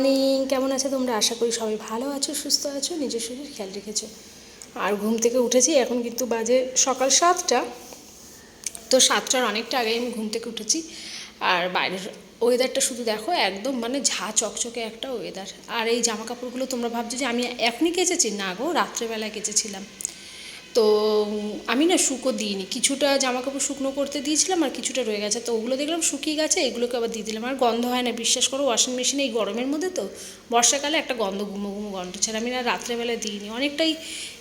Morning কেমন আছে তোমরা? আশা করি সবাই ভালো আছো, সুস্থ আছো, নিজের শরীর খেয়াল রেখেছো। আর ঘুম থেকে উঠেছি, এখন কিন্তু বাজে সকাল সাতটা। তো সাতটার অনেকটা আগে আমি ঘুম থেকে উঠেছি। আর বাইরের ওয়েদারটা শুধু দেখো, একদম মানে ঝা চকচকে একটা ওয়েদার আর এই জামা কাপড়গুলো তোমরা ভাবছ যে আমি এখনই কেচেছি? না গো, রাত্রেবেলায় কেচেছিলাম। তো আমি না শুকো দিইনি। কিছুটা জামা কাপড় শুকনো করতে দিয়েছিলাম আর কিছুটা রয়ে গেছে। তো ওগুলো দেখলাম শুকিয়ে গেছে, এগুলোকে আবার দিয়ে দিলাম। আর গন্ধ হয় না, বিশ্বাস করো ওয়াশিং মেশিনে এই গরমের মধ্যে তো বর্ষাকালে একটা গন্ধ, গুমো গুমো গন্ধ ছাড়া আমি না রাত্রেবেলা দিইনি। অনেকটাই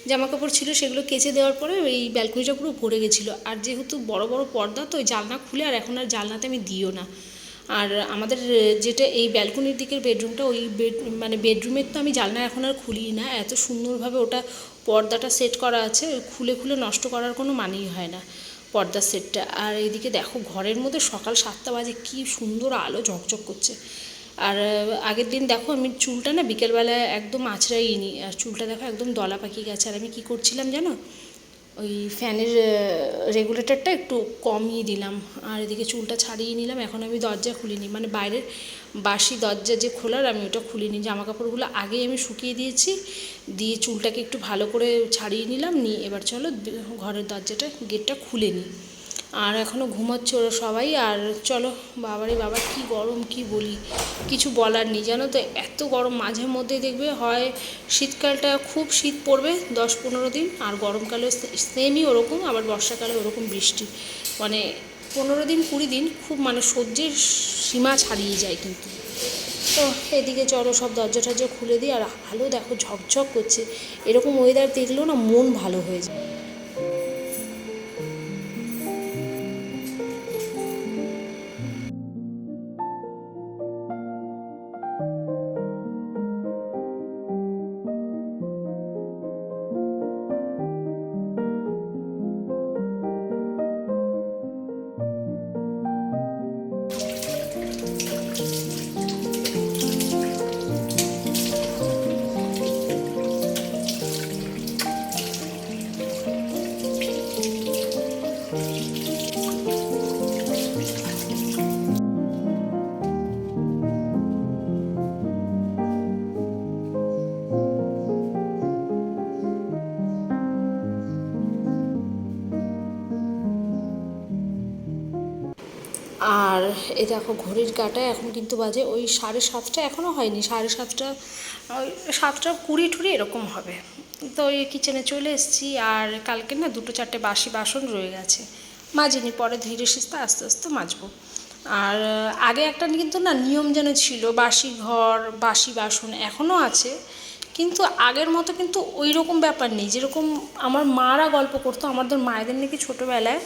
জামা কাপড় ছিল সেগুলো কেচে দেওয়ার পরে এই ব্যালকনিটা পুরো ভরে গেছিল। আর যেহেতু বড় বড় পর্দা, তো ওই জালনা খুলে আর এখন আর জালনাতে আমি দিও না। আর আমাদের যেটা এই ব্যালকনির দিকের বেডরুমটা ওই বেড মানে বেডরুমের তো আমি জানলা এখন আর খুলি না। এত সুন্দরভাবে ওটা পর্দাটা সেট করা আছে, খুলে খুলে নষ্ট করার কোনো মানেই হয় না পর্দার সেটটা আর এইদিকে দেখো, ঘরের মধ্যে সকাল সাতটা বাজে, কি সুন্দর আলো ঝকঝক করছে। আর আগের দিন দেখো, আমি চুলটা না বিকেলবেলায় একদম আঁচড়াইনি। আর চুলটা দেখো, একদম দলা পাকিয়ে গেছে। আর আমি কী করছিলাম জানো? ওই ফ্যানের রেগুলেটরটা একটু কমিয়ে দিলাম। আর এদিকে চুলটা ছাড়িয়ে নিলাম। এখন আমি দরজা খুলিনি। মানে বাইরের বাসি দরজা যে খোলার, আমি ওটা খুলিনি। জামা কাপড়গুলো আগেই আমি শুকিয়ে দিয়েছি। দিয়ে চুলটাকে একটু ভালো করে ছাড়িয়ে নিলাম। নিয়ে এবার চলো, ঘরের দরজাটা, গেটটা খুলে নিই। আর এখনও ঘুমাচ্ছে ওরা সবাই। আর চলো, বাবারে বাবা, কি গরম, কি বলি? কিছু বলার নেই, জানো তো? এত গরম মাঝে মধ্যে দেখবে হয় শীতকালটা খুব শীত পড়বে দশ পনেরো দিন, আর গরমকালেও সেমই ওরকম, আবার বর্ষাকালে ওরকম বৃষ্টি। মানে পনেরো দিন, কুড়ি দিন খুব মানে সহ্যের সীমা ছাড়িয়ে যায় কিন্তু। তো এদিকে চলো, সব দরজা টরজা খুলে দিই, আর আলো দেখো ঝকঝক করছে। এরকম ওয়েদার দেখলেও না মন ভালো হয়ে যায়। এ দেখো ঘড়ির কাঁটা এখন কিন্তু বাজে ওই সাড়ে সাতটা, এখনও হয়নি, সাড়ে সাতটা, ওই সাতটা কুড়ি টুড়ি এরকম হবে। তো ওই কিচেনে চলে এসেছি আর কালকে না দুটো চারটে বাসি বাসন রয়ে গেছে। মাজিনি, পরে ধীরে সুস্থে আস্তে আস্তে মাজবো। আর আগে একটা কিন্তু না নিয়ম যেন ছিল, বাসি ঘর, বাসি বাসন এখনও আছে, কিন্তু আগের মতো কিন্তু ওই রকম ব্যাপার নেই। যেরকম আমার মারা গল্প করতো, আমাদের মায়েদের নাকি ছোটোবেলায়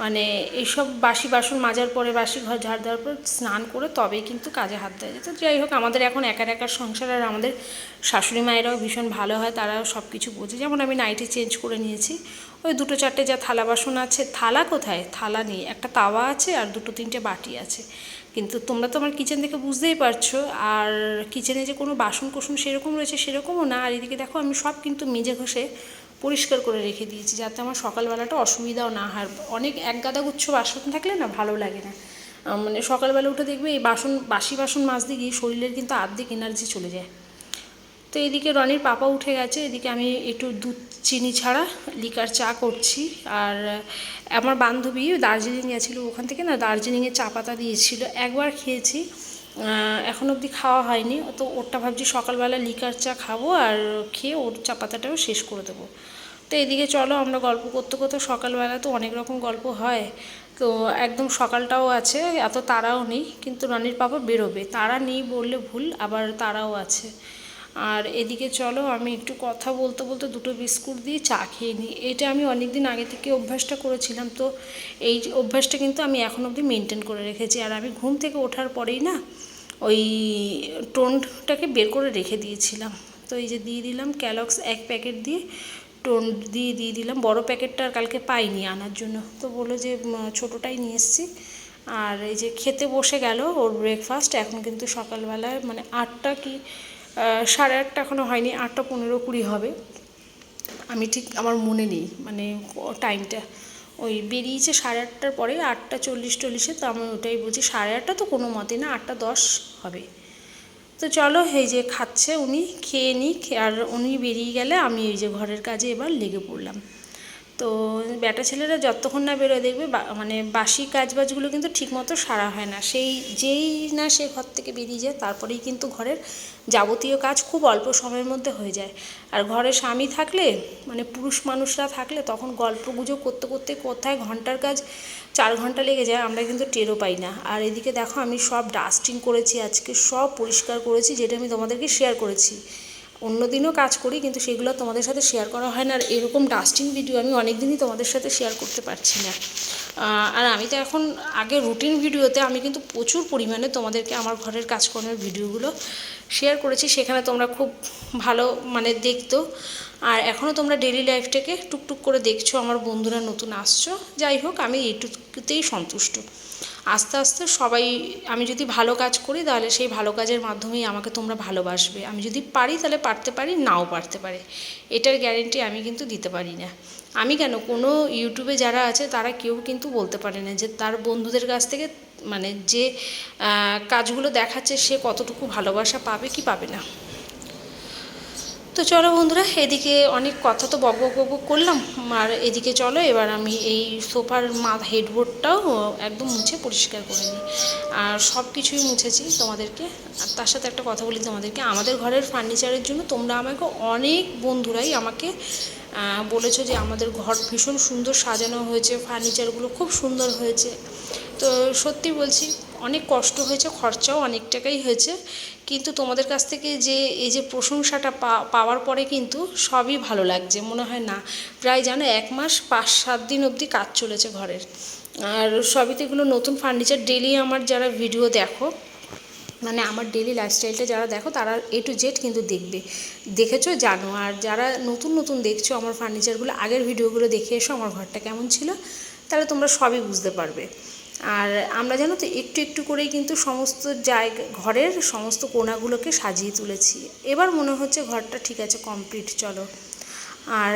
মানে এইসব বাসি বাসন মাজার পরে, বাসি ঘর ঝাড় দেওয়ার পর স্নান করে তবেই কিন্তু কাজে হাত দেওয়া যেত যাই হোক, আমাদের এখন একার একার সংসার আর আমাদের শাশুড়ি মায়েরাও ভীষণ ভালো হয়, তারাও সব কিছু বোঝে। যেমন আমি নাইটি চেঞ্জ করে নিয়েছি, ওই দুটো চারটে যা থালা বাসন আছে, থালা কোথায়? থালা নেই, একটা তাওয়া আছে আর দুটো তিনটে বাটি আছে। কিন্তু তোমরা তো আমার কিচেন দেখে বুঝতেই পারছ, আর কিচেনে যে কোনো বাসন কোসন সেরকম রয়েছে সেরকমও না। আর এদিকে দেখো, আমি সব কিন্তু মেজে ঘষে পরিষ্কার করে রেখে দিয়েছি যাতে আমার সকালবেলাটা অসুবিধাও না হয়। অনেক এক গাদা গুচ্ছ বাসন থাকলে না ভালো লাগে না। মানে সকালবেলা উঠে দেখবে এই বাসন, বাসি বাসন মাজতে গিয়ে শরীরের কিন্তু আর্ধেক এনার্জি চলে যায়। তো এদিকে রনির পাপা উঠে গেছে, এদিকে আমি একটু দুধ, চিনি ছাড়া লিকার চা করছি। আর আমার বান্ধবী দার্জিলিং গেছিল, ওখান থেকে না দার্জিলিংয়ে চা পাতা দিয়েছিল, একবার খেয়েছি। এখন অবধি খাওয়া হয়নি, তো ওরটা ভাবছি সকালবেলা লিকার চা খাব আর খেয়ে ওর চা পাতাটাও শেষ করে দেবো। তো এদিকে চলো, আমরা গল্প করতে করতে সকালবেলা তো অনেক রকম গল্প হয়। তো একদম সকালটাও আছে, এত তারাও নেই, কিন্তু রানির পাপা বেরোবে। তারা নেই বললে ভুল, আবার তারাও আছে। আর এদিকে চলো, আমি একটু কথা বলতে বলতে দুটো বিস্কুট দিয়ে চা খেয়ে নিই। এটা আমি অনেক দিন আগে থেকে অভ্যাসটা করেছিলাম, তো এই অভ্যাসটা কিন্তু আমি এখন অবধি মেনটেন করে রেখেছি। আর আমি ঘুম থেকে ওঠার পরেই না, ওই টোনটাকে বের করে রেখে দিয়েছিলাম। তো এই যে দিয়ে দিলাম ক্যালক্স এক প্যাকেট দিয়ে টোন দিয়ে দিয়ে দিলাম। বড় প্যাকেটটা আর কালকে পাইনি আনার জন্য। তো বলল যে ছোটোটাই নিয়ে এসেছি। আর এই যে খেতে বসে গেল ওর ব্রেকফাস্ট এখন কিন্তু সকালবেলায় মানে আটটা কি সাড়ে আটটা এখনও হয়নি, আটটা পনেরো কুড়ি হবে। আমি ঠিক আমার মনে নেই মানে টাইমটা ওই বেরিয়েছে সাড়ে আটটার পরে, আটটা চল্লিশ টল্লিশে তো আমি ওটাই বলছি, সাড়ে আটটা তো কোনো মতে না, আটটা দশ হবে। তো চলো এই যে খাচ্ছে উনি, খেয়ে নিক, আর উনি বেরিয়ে গেলে আমি এই যে ঘরের কাজে এবার লেগে পড়লাম। তো ব্যাটা ছেলেরা যতক্ষণ না বেরোয় দেখবে মানে বাসি কাজবাজগুলো কিন্তু ঠিকমতো সারা হয় না। সেই যেই না সে ঘর থেকে বেরিয়ে যায়, তারপরেই কিন্তু ঘরের যাবতীয় কাজ খুব অল্প সময়ের মধ্যে হয়ে যায়। আর ঘরে স্বামী থাকলে মানে পুরুষ মানুষরা থাকলে, তখন গল্প গুজব করতে করতে কোথায় ঘণ্টার কাজ চার ঘণ্টা লেগে যায়, আমরা কিন্তু টেরও পাই না। আর এদিকে দেখো, আমি সব ডাস্টিং করেছি আজকে, সব পরিষ্কার করেছি, যেটা আমি তোমাদেরকে শেয়ার করেছি। অন্য দিনও কাজ করি, কিন্তু সেগুলো তোমাদের সাথে শেয়ার করা হয় না। আর এরকম ডাস্টিং ভিডিও আমি অনেক দিনই তোমাদের সাথে শেয়ার করতে পারছি না। আর আমি তো এখন আগে রুটিন ভিডিওতে আমি কিন্তু প্রচুর পরিমাণে তোমাদেরকে আমার ঘরের কাজকর্মের ভিডিওগুলো শেয়ার করেছি। সেখানে তোমরা খুব ভালো মানে দেখতো। আর এখনও তোমরা ডেলি লাইফটাকে টুকটুক করে দেখছ। আমার বন্ধুরা নতুন আসছো। যাই হোক, আমি এইটুকুতেই সন্তুষ্ট। আস্তে আস্তে সবাই, আমি যদি ভালো কাজ করি তাহলে সেই ভালো কাজের মাধ্যমেই আমাকে তোমরা ভালোবাসবে। আমি যদি পারি তাহলে পারতে পারি, নাও পারতে পারে। এটার গ্যারেন্টি আমি কিন্তু দিতে পারি না। আমি কেন, কোনো ইউটিউবে যারা আছে তারা কেউ কিন্তু বলতে পারে না যে তার বন্ধুদের কাছ থেকে মানে যে কাজগুলো দেখাচ্ছে সে কতটুকু ভালোবাসা পাবে কি পাবে না। তো চলো বন্ধুরা, এদিকে অনেক কথা তো বক বক করলাম, আর এদিকে চলো, এবার আমি এই সোফার মা হেডবোর্ডটাও একদম মুছে পরিষ্কার করে নিই। আর সব কিছুই মুছেছি তোমাদেরকে। আর তার সাথে একটা কথা বলি তোমাদেরকে, আমাদের ঘরের ফার্নিচারের জন্য তোমরা আমাকে অনেক বন্ধুরাই আমাকে বলেছ যে আমাদের ঘর ভীষণ সুন্দর সাজানো হয়েছে ফার্নিচারগুলো খুব সুন্দর হয়েছে। তো সত্যি বলছি অনেক কষ্ট হয়েছে, খরচাও অনেক টাকাই হয়েছে। কিন্তু তোমাদের কাছ থেকে যে, এই যে প্রশংসাটা পাওয়ার পরে কিন্তু সবই ভালো লাগছে। মনে হয় না, প্রায় জানো এক মাস পাঁচ, সাত দিন অবধি কাজ চলেছে ঘরের। আর সবই তো এগুলো নতুন ফার্নিচার ডেলি আমার যারা ভিডিও দেখো মানে আমার ডেলি লাইফস্টাইলটা যারা দেখো, তারা এ টু জেড কিন্তু দেখবে। দেখেছ, জানো। আর যারা নতুন নতুন দেখছ আমার ফার্নিচারগুলো আগের ভিডিওগুলো দেখে এসো, আমার ঘরটা কেমন ছিল, তাহলে তোমরা সবই বুঝতে পারবে। আর আমরা জানো তো, একটু একটু করেই কিন্তু সমস্ত জায়গা, ঘরের সমস্ত কোণাগুলোকে সাজিয়ে তুলেছি। এবার মনে হচ্ছে ঘরটা ঠিক আছে কমপ্লিট চলো। আর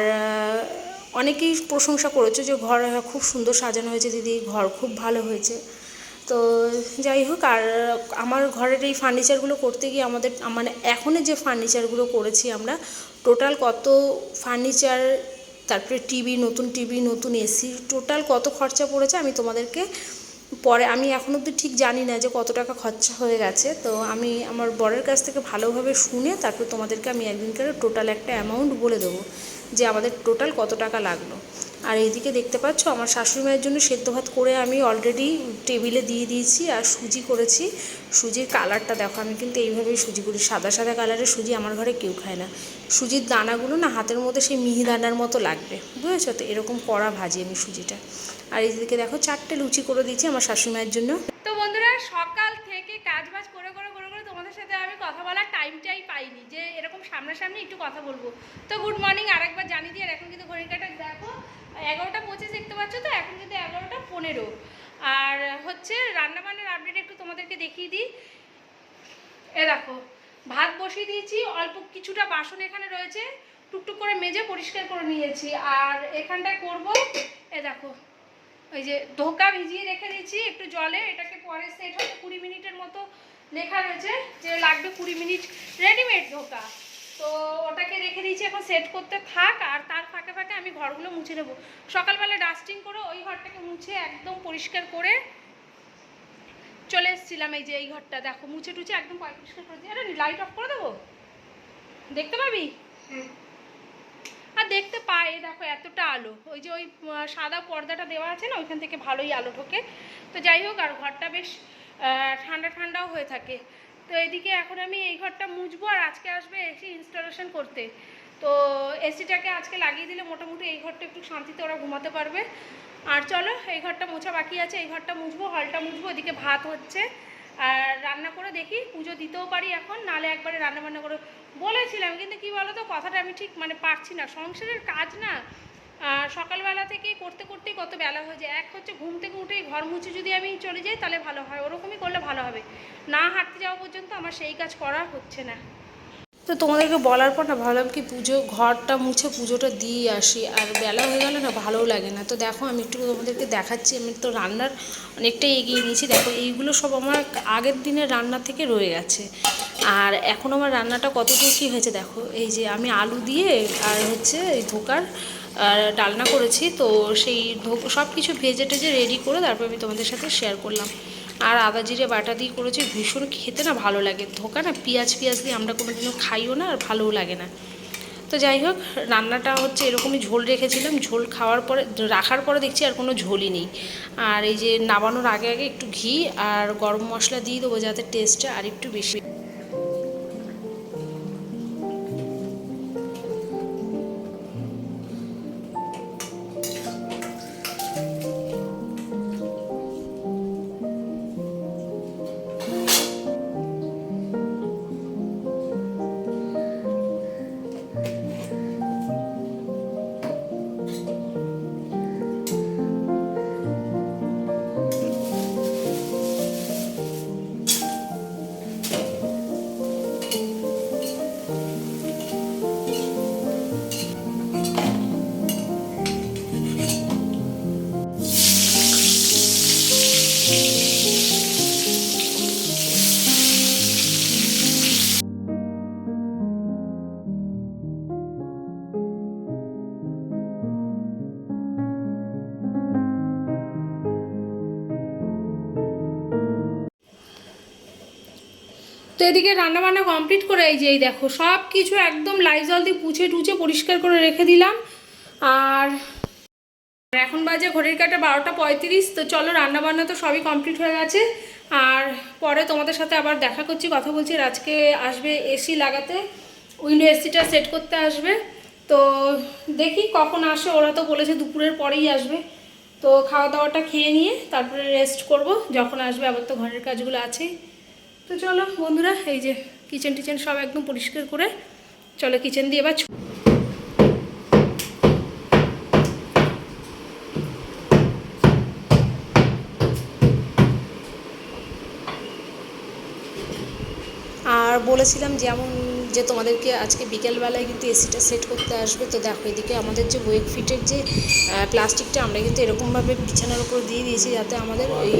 অনেকেই প্রশংসা করেছ যে ঘর খুব সুন্দর সাজানো হয়েছে, দিদি, ঘর খুব ভালো হয়েছে। তো যাই হোক, আর আমার ঘরের এই ফার্নিচারগুলো করতে গিয়ে আমাদের মানে এখনই যে ফার্নিচারগুলো করেছি আমরা টোটাল কত ফার্নিচার তারপরে টিভি, নতুন টিভি, নতুন এসি টোটাল কত খরচা পড়েছে আমি তোমাদেরকে পরে আমি এখন অব্দি ঠিক জানি না যে কত টাকা খরচা হয়ে গেছে। তো আমি আমার বরের কাছ থেকে ভালোভাবে শুনে তারপর তোমাদেরকে আমি একদিনকার টোটাল একটা অ্যামাউন্ট বলে দেবো। যে আমাদের টোটাল কত টাকা লাগল। আর এইদিকে দেখতে পাচ্ছ, আমার শাশুড়ি মায়ের জন্য সেদ্ধ ভাত করে আমি অলরেডি টেবিলে দিয়ে দিয়েছি আর সুজি করেছি। সুজির কালারটা দেখো, আমি কিন্তু এইভাবেই সুজি করি। সাদা সাদা কালারের সুজি আমার ঘরে কেউ খায় না। সুজির দানাগুলো না হাতের মধ্যে সেই মিহি দানার মতো লাগবে। বুঝেছ তো? এরকম কড়া ভাজি আমি সুজিটা। আর এইদিকে দেখো, চারটে লুচি করে দিয়েছি আমার শাশুড়ি মায়ের জন্য। তো বন্ধুরা, সকাল থেকে কাজ বাজ করে করে সাথে আমি কথা বলার টাইমটাই পাইনি, যে এরকম সামনাসামনি একটু কথা বলব। তো গুড মর্নিং আরেকবার জানিয়ে দিই, আর এখন কিন্তু ঘড়ির কাটা দেখো, এগারোটা পঁচিশ দেখতে পাচ্ছ তো, এখন কিন্তু এগারোটা পনেরো। আর হচ্ছে রান্নাবান্নার আপডেট একটু তোমাদেরকে দেখিয়ে দিই। এ দেখো, ভাত বসিয়ে দিয়েছি, অল্প কিছুটা বাসন এখানে রয়েছে, টুকটুক করে মেজে পরিষ্কার করে নিয়েছি। আর এখানটায় করব, এ দেখো, ওই যে ধোকা ভিজিয়ে রেখে দিয়েছি, একটু জলে, এটাকে পরে সেট হবে কুড়ি মিনিটের মতো লেখা রয়েছে যে লাগবে কুড়ি মিনিট রেডিমেড ধোকা। তো ওটাকে রেখে দিয়েছি এখন সেট করতে থাক আর তার ফাঁকে ফাঁকে আমি ঘরগুলো মুছে নেব। সকালবেলা ডাস্টিং করে ওই ঘরটাকে মুছে একদম পরিষ্কার করে চলে এসেছিলাম এই যে এই ঘরটা। দেখো মুছে টুছে একদম পরিষ্কার করে দিয়ে আরে লাইট অফ করে দেবো? দেখতে পাবি? আর দেখতে পাই দেখো এতটা আলো। ওই যে ওই সাদা পর্দাটা দেওয়া আছে না ওইখান থেকে ভালোই আলো ঢোকে। তো যাই হোক আর ঘরটা বেশ ঠান্ডা ঠান্ডাও হয়ে থাকে। তো এদিকে এখন আমি এই ঘরটা মুছবো আর আজকে আসবে এসি ইনস্টলেশন করতে। তো এসিটাকে আজকে লাগিয়ে দিলে মোটামুটি এই ঘরটা একটু শান্তিতে ওরা ঘুমাতে পারবে। আর চলো, এই ঘরটা মোছা বাকি আছে, এই ঘরটা মুছবো, হলটা মুছবো, এদিকে ভাত হচ্ছে। আর রান্না করে দেখি, পুজো দিতেও পারি এখন, নালে একবারে রান্না বান্না করে বলেছিলাম, কিন্তু কি বলো তো কথাটা আমি ঠিক মানে পারছি না। সংসারের কাজ না সকালবেলা থেকেই করতে করতেই কত বেলা হয়ে যায়। এক হচ্ছে ঘুম থেকে উঠেই ঘর মুছে যদি আমি চলে যাই, তাহলে ভালো হয়। ওরকমই করলে ভালো হবে। না হাঁটতে যাওয়া পর্যন্ত আমার সেই কাজ করা হচ্ছে না। তো তোমাদেরকে বলার পর না ভাবলাম কি পুজো, ঘরটা মুছে পুজোটা দিয়ে আসি। আর বেলা হয়ে গেলে না ভালোও লাগে না। তো দেখো, আমি একটু তোমাদেরকে দেখাচ্ছি। আমি তো রান্নার অনেকটাই এগিয়ে নিয়েছি। দেখো, এইগুলো সব আমার আগের দিনের রান্না থেকে রয়ে গেছে। আর এখন আমার রান্নাটা কতদূর কী হয়েছে দেখো। এই যে আমি আলু দিয়ে আর হচ্ছে এই ধোকার, আর ডালনা করেছি, তো সেই সব কিছু ভেজে টেজে রেডি করে তারপর আমি তোমাদের সাথে শেয়ার করলাম। আর আদা জিরে বাটা দিয়ে করেছি, ভীষণ খেতে না ভালো লাগে। ধোকা না পেঁয়াজ পেঁয়াজ দিয়ে আমরা কোনোদিনও খাইও না আর ভালোও লাগে না। তো যাই হোক, রান্নাটা হচ্ছে এরকমই ঝোল রেখেছিলাম। ঝোল খাওয়ার পরে, রাখার পরে দেখছি আর কোনো ঝোলই নেই। আর এই যে নামানোর আগে আগে একটু ঘি আর গরম মশলা দিয়ে দেবো যাতে টেস্টটা আর একটু বেশি। এদিকে রান্নাবান্না কমপ্লিট করে এই যে, এই দেখো সব কিছু একদম লাইজল দিয়ে পুছে টুছে পরিষ্কার করে রেখে দিলাম। আর এখন বাজে ঘড়ির কাটা বারোটা পঁয়ত্রিশ, তো চলো রান্নাবান্না তো সবই কমপ্লিট হয়ে গেছে। আর পরে তোমাদের সাথে আবার দেখা করছি, কথা বলছি। আজকে আসবে এসি লাগাতে উইন্ডো এসিটা সেট করতে আসবে। তো দেখি কখন আসে, ওরা তো বলেছে দুপুরের পরেই আসবে। তো খাওয়া দাওয়াটা খেয়ে নিয়ে তারপরে রেস্ট করব। যখন আসবে আবার তো ঘরের কাজগুলো আছেই। তো চলো বন্ধুরা, এই যে কিচেন টিচেন সব একদম পরিষ্কার করে চলো কিচেন দিয়ে এবার আর বলেছিলাম যেমন যে তোমাদেরকে আজকে বিকেলবেলায় কিন্তু এসিটা সেট করতে আসবে, তো দেখো এদিকে আমাদের যে ওয়েক ফিটের যে প্লাস্টিকটা আমরা কিন্তু এরকমভাবে বিছানার উপর দিয়ে দিয়েছি যাতে আমাদের এই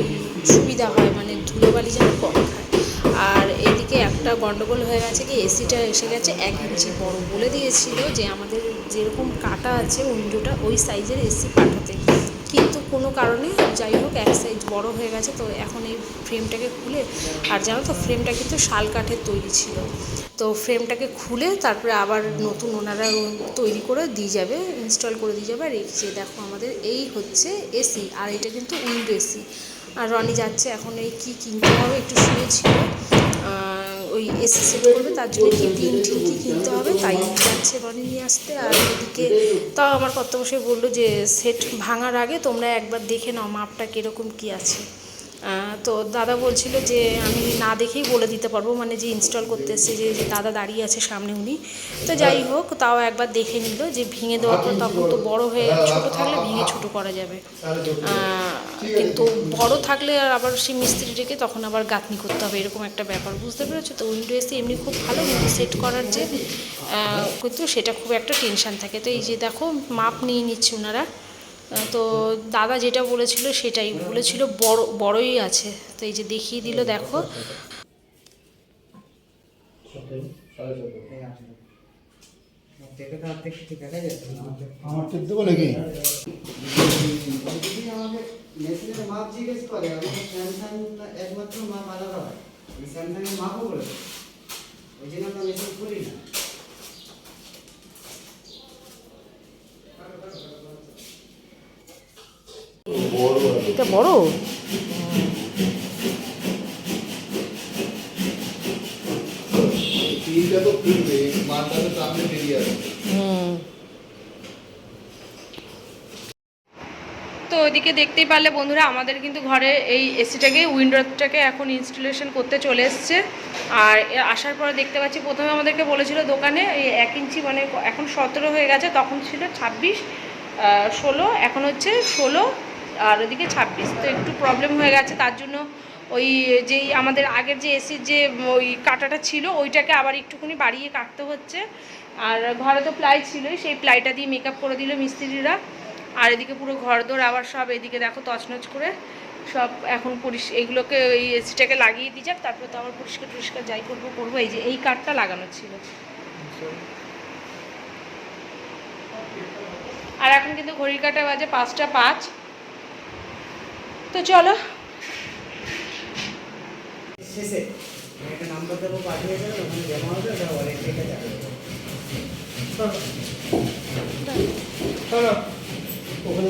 সুবিধা হয় মানে ধুলোবালি যেন কম। একটা গন্ডগোল হয়ে গেছে কি, এসিটা এসে গেছে এক ইঞ্চি বড় বলে দিয়েছিল যে আমাদের যেরকম কাটা আছে উইন্ডোটা, ওই সাইজের এসি পাঠাতে। কিন্তু কোনো কারণে যাই হোক এক সাইজ বড় হয়ে গেছে, তো এখন এই ফ্রেমটাকে খুলে, আর জানো তো ফ্রেমটা কিন্তু শাল কাঠের তৈরি ছিল। তো ফ্রেমটাকে খুলে তারপরে আবার নতুন ওনারা তৈরি করে দিয়ে যাবে, ইনস্টল করে দিয়ে যাবে। আর এই দেখো আমাদের, এই হচ্ছে এসি, আর এটা কিন্তু উইন্ডো এসি। আর রনি যাচ্ছে এখন এই কী কিনতে হবে একটু শুনেছিল ওই এসি সেট করবে, তার জন্য কি টিন ঠিকই কিনতে হবে, তাই যাচ্ছে রনি নিয়ে আসতে। আর এদিকে তাও আমার কর্তবসে বলল যে সেট ভাঙার আগে তোমরা একবার দেখে নাও, মাপটা কীরকম কী আছে। তো দাদা বলছিল যে আমি না দেখেই বলে দিতে পারব মানে যে ইনস্টল করতে এসছে, যে দাদা দাঁড়িয়ে আছে সামনে উনি। তো যাই হোক, তাও একবার দেখে নিল যে ভেঙে দেওয়ার পর তখন তো বড় হয়ে ছোট থাকলে ভেঙে ছোট করা যাবে। কিন্তু বড় থাকলে আর আবার সেই মিস্ত্রিটাকে তখন আবার গাঁথনি করতে হবে, এরকম একটা ব্যাপার, বুঝতে পেরেছ? তো উইন্ডো এসে এমনি খুব ভালো কিন্তু সেট করার যে কিন্তু সেটা খুব একটা টেনশন থাকে। তো এই যে দেখো, মাপ নিয়ে নিচ্ছে ওনারা তো দাদা যেটা বলেছিল সেটাই। বলেছিল বড় বড়ই আছে। তো এই যে দেখিয়ে দিল দেখো। স্যামসাং একমাত্র মাপ আলাদা হয় আমি স্যামসাংয়ের মাপও বলে ওই জন্য আমরা মেশিন করি না। এটা বড়? তো ওইদিকে দেখতেই পারলে বন্ধুরা আমাদের কিন্তু ঘরে এই এসিটাকে উইন্ডোটাকে এখন ইনস্টলেশন করতে চলে এসছে। আর আসার পরে দেখতে পাচ্ছি প্রথমে আমাদেরকে বলেছিল দোকানে এই এক ইঞ্চি মানে এখন সতেরো হয়ে গেছে তখন ছিল ছাব্বিশ ষোলো এখন হচ্ছে ষোলো আর ওদিকে ছাব্বিশ। তো একটু প্রবলেম হয়ে গেছে, তার জন্য ওই যেই আমাদের আগের যে এসির যে ওই কাটাটা ছিল, ওইটাকে আবার একটুখানি বাড়িয়ে কাটতে হচ্ছে। আর ঘরে তো প্লাই ছিলই, সেই প্লাইটা দিয়ে মেকআপ করে দিল মিস্ত্রিরা। আর এদিকে পুরো ঘরদোর আবার সব এদিকে দেখো তছনছ করে সব এখন পরিষ এইগুলোকে ওই এসিটাকে লাগিয়ে দিয়ে যাক, তারপরে তো আবার পরিষ্কার টরিষ্কার যাই করব করব। এই যে এই কাঠটা লাগানো ছিল। আর এখন কিন্তু ঘড়ির কাটা বাজে পাঁচটা পাঁচ। তো চলো। শেষে একটা নাম্বার দেবো, পাঠিয়ে দেবেন ওখানে জমা হবে, ওটা ওয়ারেন্টিটা যাবে। চলো। ওখানে